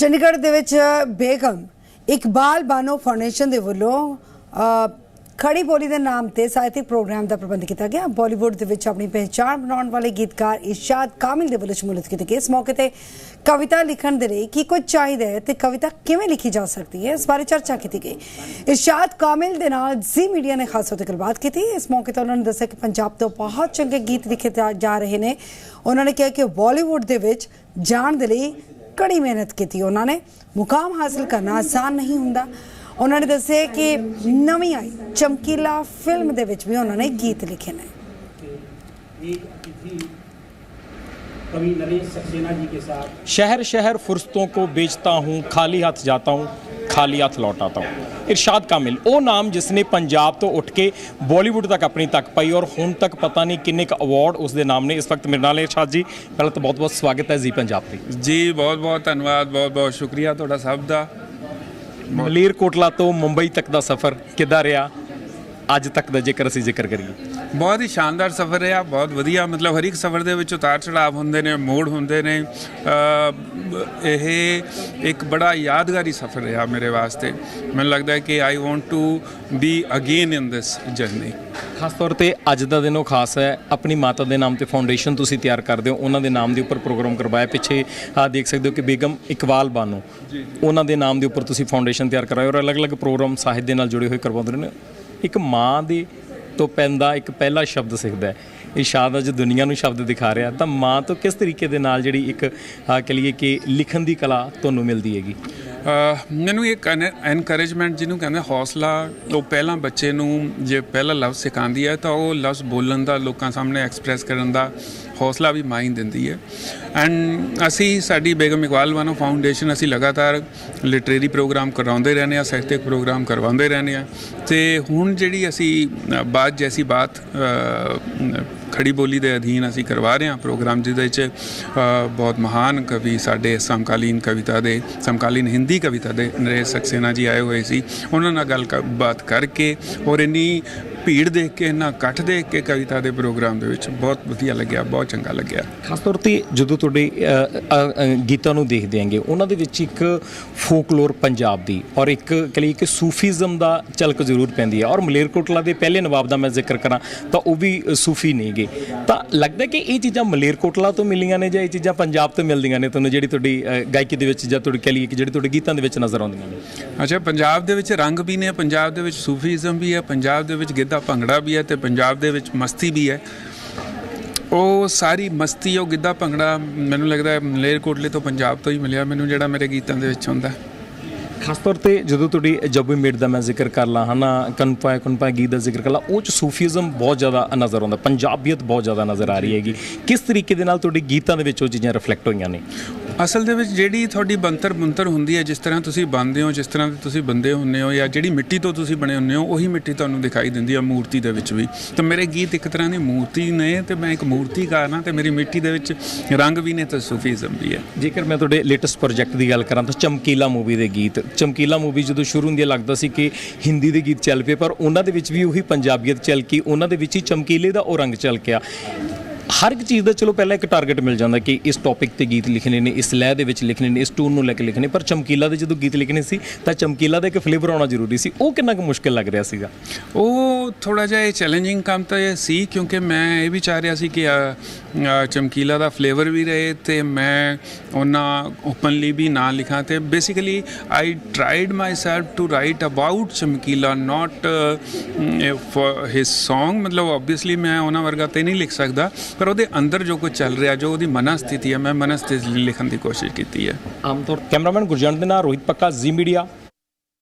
ਚੰਡੀਗੜ੍ਹ ਦੇ ਵਿੱਚ ਬੇਗਮ ਇਕਬਾਲ ਬਾਨੋ ਫਾਊਂਡੇਸ਼ਨ ਦੇ ਵੱਲੋਂ ਅ, ਖੜੀ ਬੋਲੀ ਦੇ ਨਾਮ ਤੇ ਸਾਹਿਤਿਕ ਪ੍ਰੋਗਰਾਮ ਦਾ ਪ੍ਰਬੰਧ ਕੀਤਾ ਗਿਆ। ਬਾਲੀਵੁੱਡ ਦੇ ਵਿੱਚ ਆਪਣੀ ਪਹਿਚਾਣ ਬਣਾਉਣ ਵਾਲੇ ਗੀਤਕਾਰ ਇਰਸ਼ਾਦ ਕਾਮਿਲ ਦੇ ਵੱਲੋਂ ਸ਼ਮੂਲੀਅਤ ਕੀਤੀ ਗਈ। ਇਸ ਮੌਕੇ ਤੇ ਕਵਿਤਾ ਲਿਖਣ ਦੇ ਲਈ ਕੀ ਕੁਝ ਚਾਹੀਦਾ ਹੈ ਤੇ ਕਵਿਤਾ ਕਿਵੇਂ ਲਿਖੀ ਜਾ ਸਕਦੀ ਹੈ ਇਸ ਬਾਰੇ ਚਰਚਾ ਕੀਤੀ ਗਈ। ਇਰਸ਼ਾਦ ਕਾਮਿਲ ਦੇ ਨਾਲ ਜ਼ੀ ਮੀਡੀਆ ਨੇ ਖਾਸ ਤੌਰ ਤੇ ਗੱਲਬਾਤ ਕੀਤੀ। ਇਸ ਮੌਕੇ ਤੇ ਉਹਨਾਂ ਨੇ ਦੱਸਿਆ ਕਿ ਪੰਜਾਬ ਤੋਂ ਬਹੁਤ ਚੰਗੇ ਗੀਤ ਲਿਖੇ ਜਾ- ਜਾ ਰਹੇ ਨੇ। ਉਹਨਾਂ ਨੇ ਕਿਹਾ ਕਿ ਬਾਲੀਵੁੱਡ ਦੇ ਵਿੱਚ ਜਾਣ ਦੇ ਲਈ ਕੜੀ ਮਿਹਨਤ ਕੀਤੀ ਉਹਨਾਂ ਨੇ ਮੁਕਾਮ ਹਾਸਲ ਕਰਨਾ ਆਸਾਨ ਨਹੀਂ ਹੁੰਦਾ ਉਹਨਾਂ ਨੇ ਦੱਸਿਆ ਕਿ ਨਵੀਂ ਆਈ ਚਮਕੀਲਾ ਫਿਲਮ ਦੇ ਵਿੱਚ ਵੀ ਉਹਨਾਂ ਨੇ ਗੀਤ ਲਿਖੇ ਨੇ एक अतिथि कवि नरेश सक्सेना जी के साथ शहर शहर फुर्सतों को बेचता हूँ खाली हाथ जाता हूँ ਖਾਲੀ ਹੱਥ ਲੌਟਾਤਾ ਹੂੰ ਇਰਸ਼ਾਦ ਕਾਮਿਲ ਉਹ ਨਾਮ ਜਿਸ ਨੇ ਪੰਜਾਬ ਤੋਂ ਉੱਠ ਕੇ ਬਾਲੀਵੁੱਡ ਤੱਕ ਆਪਣੀ ਤੱਕ ਪਾਈ ਔਰ ਹੁਣ ਤੱਕ ਪਤਾ ਨਹੀਂ ਕਿੰਨੇ ਕ ਅਵਾਰਡ ਉਸ ਦੇ ਨਾਮ ਨੇ। ਇਸ ਵਕਤ ਮੇਰੇ ਨਾਲ ਇਰਸ਼ਾਦ ਜੀ। ਪਹਿਲਾਂ ਤਾਂ ਬਹੁਤ-ਬਹੁਤ ਸਵਾਗਤ ਹੈ ਜੀ ਪੰਜਾਬ ਤੇ। ਜੀ ਬਹੁਤ ਬਹੁਤ ਧੰਨਵਾਦ ਬਹੁਤ ਬਹੁਤ ਸ਼ੁਕਰੀਆ ਤੁਹਾਡਾ ਸਭ ਦਾ। ਮਲੇਰਕੋਟਲਾ ਤੋਂ ਮੁੰਬਈ ਤੱਕ ਦਾ ਸਫ਼ਰ ਕਿੱਦਾਂ ਰਿਹਾ? ਅੱਜ ਤੱਕ ਦਾ ਜੇਕਰ ਅਸੀਂ ਜ਼ਿਕਰ ਕਰੀਏ। ਬਹੁਤ ਹੀ ਸ਼ਾਨਦਾਰ ਸਫ਼ਰ ਰਿਹਾ ਬਹੁਤ ਵਧੀਆ ਮਤਲਬ ਹਰ ਇੱਕ ਸਫ਼ਰ ਦੇ ਵਿੱਚ ਉਤਾਰ ਚੜਾਵ ਹੁੰਦੇ ਨੇ ਮੋੜ ਹੁੰਦੇ ਨੇ। ਅ, ਇਹ ਇੱਕ ਬੜਾ ਯਾਦਗਾਰੀ ਸਫ਼ਰ ਰਿਹਾ ਮੇਰੇ ਵਾਸਤੇ। ਮੈਨੂੰ ਲੱਗਦਾ ਹੈ ਕਿ I want to be again in this journey ਖਾਸ ਤੌਰ ਤੇ ਅੱਜ ਦਾ ਦਿਨ ਉਹ ਖਾਸ ਹੈ ਆਪਣੀ ਮਾਤਾ ਦੇ ਨਾਮ ਤੇ ਫਾਊਂਡੇਸ਼ਨ ਤੁਸੀਂ ਤਿਆਰ ਕਰਦੇ ਹੋ ਉਹਨਾਂ ਦੇ ਨਾਮ ਦੇ ਉੱਪਰ ਪ੍ਰੋਗਰਾਮ ਕਰਵਾਇਆ। ਪਿੱਛੇ ਆ ਦੇਖ ਸਕਦੇ ਹੋ ਕਿ ਬੇਗਮ ਇਕਬਾਲ ਬਾਨੋ ਉਹਨਾਂ ਦੇ ਨਾਮ ਦੇ ਉੱਪਰ ਤੁਸੀਂ ਫਾਊਂਡੇਸ਼ਨ ਤਿਆਰ ਕਰਾਏ ਔਰ ਅਲੱਗ-ਅਲੱਗ ਪ੍ਰੋਗਰਾਮ ਸਾਹਿਤ ਦੇ ਨਾਲ ਜੁੜੇ ਹੋਏ ਕਰਵਾਉਂਦੇ ਨੇ ਇੱਕ ਮਾਂ ਦੇ ਤੋਂ ਪੈਂਦਾ, ਇੱਕ ਪਹਿਲਾ ਸ਼ਬਦ ਸਿੱਖਦਾ ਇਹ ਸ਼ਾਦ ਅੱਜ ਦੁਨੀਆ ਨੂੰ ਸ਼ਬਦ ਦਿਖਾ ਰਿਹਾ, ਤਾਂ ਮਾਂ ਤੋਂ ਕਿਸ ਤਰੀਕੇ ਦੇ ਨਾਲ ਜਿਹੜੀ ਇੱਕ ਆ ਕਹ ਲਈਏ ਕਿ ਲਿਖਣ ਦੀ ਕਲਾ ਤੁਹਾਨੂੰ ਮਿਲਦੀ ਹੈਗੀ? ਮੈਨੂੰ ਇੱਕ ਐਨਕਰੇਜਮੈਂਟ ਜਿਹਨੂੰ ਕਹਿੰਦੇ ਹੌਸਲਾ ਉਹ ਪਹਿਲਾਂ ਬੱਚੇ ਨੂੰ ਜੇ ਪਹਿਲਾ ਲਫ਼ਜ਼ ਸਿਖਾਉਂਦੀ ਹੈ ਤਾਂ ਉਹ ਲਫ਼ਜ਼ ਬੋਲਣ ਦਾ ਲੋਕਾਂ ਸਾਹਮਣੇ ਐਕਸਪ੍ਰੈਸ ਕਰਨ ਦਾ ਹੌਸਲਾ ਵੀ ਮਾਈ ਦਿੰਦੀ ਹੈ। ਐਂਡ ਅਸੀਂ ਸਾਡੀ ਬੇਗਮ ਇਕਬਾਲ ਵਾਨੋ ਫਾਊਂਡੇਸ਼ਨ ਅਸੀਂ ਲਗਾਤਾਰ ਲਿਟਰੇਰੀ ਪ੍ਰੋਗਰਾਮ ਕਰਾਉਂਦੇ ਰਹਿੰਦੇ ਆ ਸਾਹਿਤਕ ਪ੍ਰੋਗਰਾਮ ਕਰਵਾਉਂਦੇ ਰਹਿੰਦੇ ਆ ਤੇ ਹੁਣ ਜਿਹੜੀ ਅਸੀਂ ਅ, ਬਾਤ ਜੈਸੀ ਬਾਤ ਖੜੀ ਬੋਲੀ ਦੇ ਅਧੀਨ ਅਸੀਂ ਕਰਵਾ ਰਹੇ ਹਾਂ ਪ੍ਰੋਗਰਾਮ, ਜਿਹਦੇ ਵਿੱਚ ਬਹੁਤ ਮਹਾਨ ਕਵੀ ਸਾਡੇ ਸਮਕਾਲੀਨ ਕਵਿਤਾ ਦੇ, ਸਮਕਾਲੀਨ ਹਿੰਦੀ ਕਵਿਤਾ ਦੇ ਨਰੇਸ਼ ਸਕਸੇਨਾ ਜੀ ਆਏ ਹੋਏ ਸੀ। ਉਹਨਾਂ ਨਾਲ ਗੱਲ ਕ- ਬਾਤ ਕਰਕੇ ਔਰ ਇੰਨੀ ਭੀੜ ਦੇਖ ਕੇ ਇੰਨਾ ਇਕੱਠ ਦੇਖ ਕੇ ਕਵਿਤਾ ਦੇ ਪ੍ਰੋਗਰਾਮ ਦੇ ਵਿੱਚ ਬਹੁਤ ਵਧੀਆ ਲੱਗਿਆ ਬਹੁਤ ਚੰਗਾ ਲੱਗਿਆ। ਖਾਸ ਤੌਰ ਤੇ ਜਦੋਂ ਤੁਹਾਡੇ ਗੀਤਾਂ ਨੂੰ ਦੇਖਦੇ ਆਂਗੇ ਉਹਨਾਂ ਦੇ ਵਿੱਚ ਇੱਕ ਫੋਕਲੋਰ ਪੰਜਾਬ ਦੀ ਔਰ ਇੱਕ ਲਈਏ ਕਿ ਸੂਫੀਜ਼ਮ ਦਾ ਝਲਕ ਜ਼ਰੂਰ ਪੈਂਦੀ ਹੈ। ਔਰ ਮਲੇਰਕੋਟਲਾ ਦੇ ਪਹਿਲੇ ਨਵਾਬ ਦਾ ਮੈਂ ਜ਼ਿਕਰ ਕਰਾਂ ਤਾਂ ਉਹ ਵੀ ਸੂਫੀ ਨੇਗੇ ਤਾਂ ਲੱਗਦਾ ਕਿ ਇਹ ਚੀਜ਼ਾਂ ਮਲੇਰਕੋਟਲਾ ਤੋਂ ਮਿਲੀਆਂ ਨੇ ਜਾਂ ਇਹ ਚੀਜ਼ਾਂ ਪੰਜਾਬ ਤੋਂ ਮਿਲਦੀਆਂ ਨੇ ਤੁਹਾਨੂੰ ਜਿਹੜੀ ਤੁਹਾਡੀ ਗਾਇਕੀ ਦੇ ਵਿੱਚ ਜਾਂ ਤੁਹਾਡੀ ਲਈਏ ਕਿ ਜਿਹੜੀ ਤੁਹਾਡੇ ਗੀਤਾਂ ਦੇ ਵਿੱਚ ਨਜ਼ਰ ਆਉਂਦੀਆਂ ਨੇ? ਅੱਛਾ ਪੰਜਾਬ ਦੇ ਵਿੱਚ ਰੰਗ ਵੀ ਨੇ ਪੰਜਾਬ ਦੇ ਵਿੱਚ ਸੂਫੀਜ਼ਮ ਵੀ ਹੈ ਪੰਜਾਬ ਦੇ ਵਿੱਚ ਗਿੱਧਾ ਭੰਗੜਾ ਵੀ ਹੈ ਤੇ ਪੰਜਾਬ ਦੇ ਵਿੱਚ ਮਸਤੀ ਵੀ ਹੈ। ਉਹ ਸਾਰੀ ਮਸਤੀ, ਉਹ ਗਿੱਧਾ ਭੰਗੜਾ ਮੈਨੂੰ ਲੱਗਦਾ ਹੈ ਮਲੇਰਕੋਟਲੇ ਤੋਂ ਪੰਜਾਬ ਤੋਂ ਹੀ ਮਿਲਿਆ ਮੈਨੂੰ ਜਿਹੜਾ ਮੇਰੇ ਗੀਤਾਂ ਦੇ ਵਿੱਚ ਹੁੰਦਾ। ਖਾਸ ਤੌਰ ਤੇ ਜਦੋਂ ਤੁਹਾਡੀ ਜੱਬੂ ਮੇਟ ਦਾ ਮੈਂ ਜ਼ਿਕਰ ਕਰ ਲਾ, ਹਨਾ, ਕਨਪਾ ਕਨਪਾ ਗੀਤ ਦਾ ਜ਼ਿਕਰ ਕਰ ਲਾਂ, ਉਹ ਚ ਸੂਫੀਜ਼ਮ ਬਹੁਤ ਜ਼ਿਆਦਾ ਨਜ਼ਰ ਆਉਂਦਾ, ਪੰਜਾਬੀਅਤ ਬਹੁਤ ਜ਼ਿਆਦਾ ਨਜ਼ਰ ਆ ਰਹੀ ਹੈਗੀ। ਕਿਸ ਤਰੀਕੇ ਦੇ ਨਾਲ ਤੁਹਾਡੇ ਗੀਤਾਂ ਦੇ ਵਿੱਚ ਉਹ ਚੀਜ਼ਾਂ ਰਿਫਲੈਕਟ ਹੋਈਆਂ ਨੇ? ਅਸਲ ਦੇ ਵਿੱਚ ਜਿਹੜੀ ਤੁਹਾਡੀ ਬੰਤਰ ਬੰਤਰ ਹੁੰਦੀ ਹੈ, ਜਿਸ ਤਰ੍ਹਾਂ ਤੁਸੀਂ ਬਣਦੇ ਹੋ, ਜਿਸ ਤਰ੍ਹਾਂ ਦੇ ਤੁਸੀਂ ਬੰਦੇ ਹੁੰਦੇ ਹੋ, ਜਾਂ ਜਿਹੜੀ ਮਿੱਟੀ ਤੋਂ ਤੁਸੀਂ ਬਣੇ ਹੁੰਦੇ ਹੋ, ਉਹੀ ਮਿੱਟੀ ਤੁਹਾਨੂੰ ਦਿਖਾਈ ਦਿੰਦੀ ਹੈ ਮੂਰਤੀ ਦੇ ਵਿੱਚ ਵੀ। ਤਾਂ ਮੇਰੇ ਗੀਤ ਇੱਕ ਤਰ੍ਹਾਂ ਦੀ ਮੂਰਤੀ ਨੇ ਤੇ ਮੈਂ ਇੱਕ ਮੂਰਤੀਕਾਰ ਹਾਂ ਤੇ ਮੇਰੀ ਮਿੱਟੀ ਦੇ ਵਿੱਚ ਰੰਗ ਵੀ ਨੇ ਤੇ ਸੂਫੀਜ਼ਮ ਵੀ ਹੈ। ਜੇਕਰ ਮੈਂ ਤੁਹਾਡੇ ਲੇਟੈਸਟ ਪ੍ਰੋਜੈਕਟ ਦੀ ਗੱਲ ਕਰਾਂ ਤਾਂ ਚਮਕੀਲਾ ਮੂਵੀ ਦੇ ਗੀਤ। ਚਮਕੀਲਾ ਮੂਵੀ ਜਦੋਂ ਸ਼ੁਰੂ ਹੁੰਦੀ ਲੱਗਦਾ ਸੀ ਕਿ ਹਿੰਦੀ ਦੇ ਗੀਤ ਚੱਲ ਪਏ, ਪਰ ਉਹਨਾਂ ਦੇ ਵਿੱਚ ਵੀ ਉਹੀ ਪੰਜਾਬੀਅਤ ਚੱਲਕੀ ਉਹਨਾਂ ਦੇ ਵਿੱਚ ਹੀ ਚਮਕੀਲੇ ਦਾ ਉਹ ਰੰਗ ਚੱਲਕਿਆ ਹਰ ਇੱਕ ਚੀਜ਼ ਦਾ ਚਲੋ ਪਹਿਲਾਂ ਇੱਕ ਟਾਰਗੇਟ ਮਿਲ ਜਾਂਦਾ ਕਿ ਇਸ ਟੌਪਿਕ ਤੇ ਗੀਤ ਲਿਖਣੇ ਨੇ, ਇਸ ਲੈਅ ਦੇ ਵਿੱਚ ਲਿਖਣੇ ਨੇ, ਇਸ ਟੂਨ ਨੂੰ ਲੈ ਕੇ ਲਿਖਣੇ ਪਰ ਚਮਕੀਲਾ ਦੇ ਜਦੋਂ ਗੀਤ ਲਿਖਣੇ ਸੀ, ਤਾਂ ਚਮਕੀਲਾ ਦਾ ਇੱਕ ਫਲੇਵਰ ਆਉਣਾ ਜ਼ਰੂਰੀ ਸੀ। ਉਹ ਕਿੰਨਾ ਕੁ ਮੁਸ਼ਕਿਲ ਲੱਗ ਰਿਹਾ ਸੀਗਾ? ਉਹ ਥੋੜਾ ਜਿਹਾ ਇਹ ਚੈਲੰਜਿੰਗ ਕੰਮ ਤਾਂ ਇਹ ਸੀ, ਕਿਉਂਕਿ ਮੈਂ ਇਹ ਵੀ ਚਾਹ ਰਿਹਾ ਸੀ ਕਿ ਚਮਕੀਲਾ ਦਾ ਫਲੇਵਰ ਵੀ ਰਹੇ ਤੇ ਮੈਂ ਉਹਨਾਂ ਓਪਨਲੀ ਵੀ ਨਾ ਲਿਖਾਂ ਤੇ basically I tried myself to write about Chamkila not for his Song, ਮਤਲਬ ਆਬਵੀਅਸਲੀ ਮੈਂ ਉਹਨਾਂ ਵਰਗਾ ਤੇ ਨਹੀਂ ਲਿਖ ਸਕਦਾ ਪਰ ਉਹਦੇ ਅੰਦਰ ਜੋ ਕੁਝ ਚੱਲ ਰਿਹਾ, ਜੋ ਉਹਦੀ ਮਨਾ ਸਥਿਤੀ ਹੈ, ਮੈਂ ਮਨਸ ਸਥਿਤੀ ਲਿਖਣ ਦੀ ਕੋਸ਼ਿਸ਼ ਕੀਤੀ ਹੈ। ਆਮ ਤੌਰ ਕੈਮਰਾਮੈਨ ਗੁਰਜੰਟ ਦੇ ਨਾਲ ਰੋਹਿਤ ਪੱਕਾ, ਜ਼ੀ ਮੀਡੀਆ।